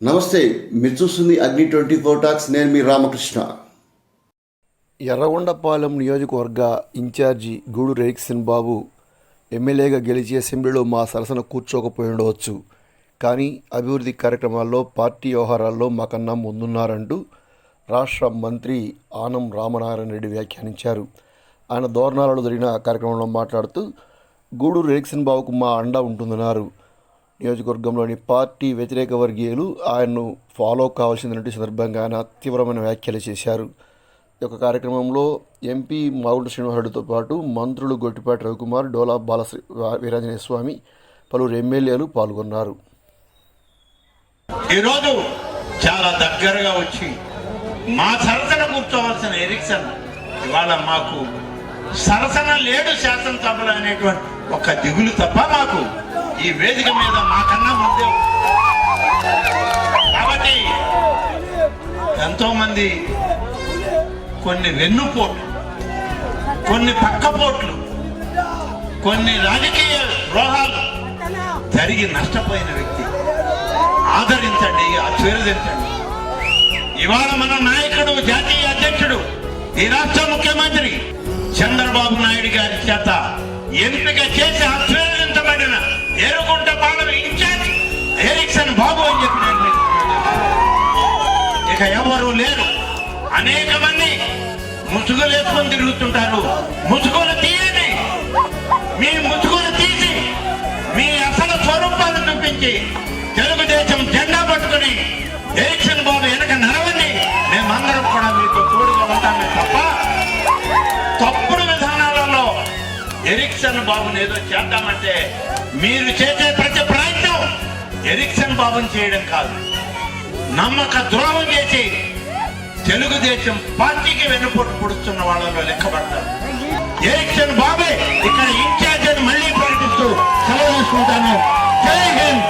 నమస్తే మీరు చూస్తుంది అగ్ని ట్వంటీ ఫోర్ టాక్స్ నేను మీ రామకృష్ణ. ఎర్రగొండపాలెం నియోజకవర్గ ఇన్ఛార్జి గూడు రేక్సిన్ బాబు ఎమ్మెల్యేగా గెలిచి అసెంబ్లీలో మా సరసన కూర్చోకపోయి ఉండవచ్చు కానీ అభివృద్ధి కార్యక్రమాల్లో పార్టీ వ్యవహారాల్లో మాకన్నా ముందున్నారంటూ రాష్ట్ర మంత్రి ఆనం రామనారాయణ రెడ్డి వ్యాఖ్యానించారు. ఆయన దోరణాలలో జరిగిన కార్యక్రమంలో మాట్లాడుతూ గూడూరు రేక్సిన్ బాబుకు మా అండ ఉంటుందన్నారు. నియోజకవర్గంలోని పార్టీ వ్యతిరేక వర్గీయులు ఆయన్ను ఫాలో కావాల్సిందన్నట్టు సందర్భంగా ఆయన తీవ్రమైన వ్యాఖ్యలు చేశారు. ఈ యొక్క కార్యక్రమంలో ఎంపీ మాగుంట శ్రీనివాసరెడ్డితో పాటు మంత్రులు గొట్టిపాటి రవికుమార్ డోలా బాలశ్రీ వీరాంజనేయ స్వామి పలువురు ఎమ్మెల్యేలు పాల్గొన్నారు. ఈరోజు చాలా దగ్గరగా వచ్చి మా సరసన కూర్చోవలసిన ఎరిక్సన్ ఇవాళ మాకు సరసన లేడు శాసనసభలు అనేటువంటి ఒక దిగులు తప్ప మాకు ఈ వేదిక మీద మాకన్నా ముందే కాబట్టి ఎంతో మంది కొన్ని వెన్నుపోట్లు కొన్ని పక్కపోట్లు కొన్ని రాజకీయ ద్రోహాలు జరిగి నష్టపోయిన వ్యక్తి. ఆదరించండి ఆశీర్వదించండి. ఇవాళ మన నాయకుడు జాతీయ అధ్యక్షుడు ఈ రాష్ట్ర ముఖ్యమంత్రి చంద్రబాబు నాయుడు గారి చేత ఎంపిక చేసి ఆశీర్వదించబడిన ఏరుకుంట పాలన ఇన్ఛార్జ్ ఎరిక్సన్ బాబు అని చెప్పి ఇక ఎవరు లేరు. అనేక మంది ముసుగులు వేసుకొని తిరుగుతుంటారు. ముసుగులు తీయండి. మీ ముసుగులు తీసి మీ అసలు స్వరూపాలు చూపించి తెలుగుదేశం జెండా పట్టుకుని ఎరిక్సన్ ఎరిక్సన్ బాబుని ఏదో చేద్దామంటే మీరు చేసే ప్రతి ప్రయత్నం ఎరిక్సన్ బాబుని చేయడం కాదు. నమ్మక ద్రోహం చేసి తెలుగుదేశం పార్టీకి వెనుపోటు పొడుస్తున్న వాళ్ళలో లెక్కబడతారు. ఎరిక్సన్ బాబే ఇక్కడ ఇన్ఛార్జ్ అని మళ్ళీ ప్రకటిస్తూ సెలవు తీసుకుంటాను. జై హింద్!